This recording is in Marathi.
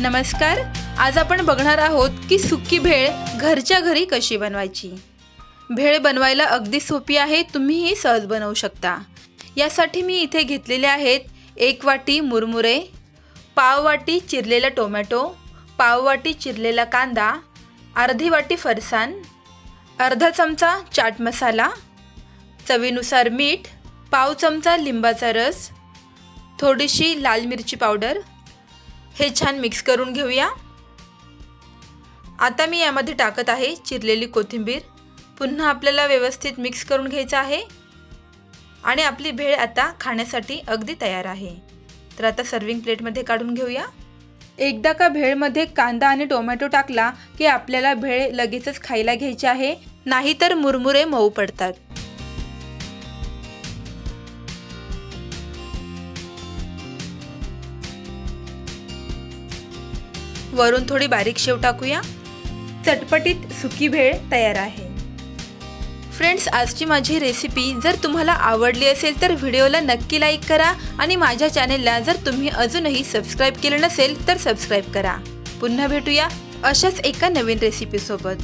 नमस्कार आज आपण बघणार आहोत की सुकी भेळ घरच्या घरी कशी बनवायची. भेळ बनवायला अगदी सोपी आहे तुम्हीही सहज बनवू शकता. यासाठी मी इथे घेतलेले आहेत एक वाटी मुरमुरे पाव वाटी चिरलेला टोमॅटो पाव वाटी चिरलेला कांदा अर्धी वाटी फरसाण अर्धा चमचा चाट मसाला चवीनुसार मीठ पाव चमचा लिंबाचा रस थोडीशी लाल मिरची पावडर हे छान मिक्स करून घेऊया. आता मी यामध्ये टाकत आहे चिरलेली कोथिंबीर. पुन्हा आपल्याला व्यवस्थित मिक्स करून घ्यायचं आहे. आणि आपली भेळ आता खाण्यासाठी अगदी तयार आहे. तर आता सर्विंग प्लेटमध्ये काढून घेऊया. एकदा का भेळमध्ये कांदा आणि टोमॅटो टाकला की आपल्याला भेळ लगेचच खायला घ्यायची आहे नाहीतर मुरमुरे मऊ पडतात. वरून थोडी बारीक शेव टाकूया. चटपटीत सुकी भेळ तयार आहे. फ्रेंड्स आजची माझी रेसिपी जर तुम्हाला आवडली असेल तर व्हिडिओला नक्की लाईक करा आणि माझ्या चॅनेलला जर तुम्ही अजूनही सबस्क्राईब केलं नसेल तर सबस्क्राईब करा. पुन्हा भेटूया अशाच एका नवीन रेसिपीसोबत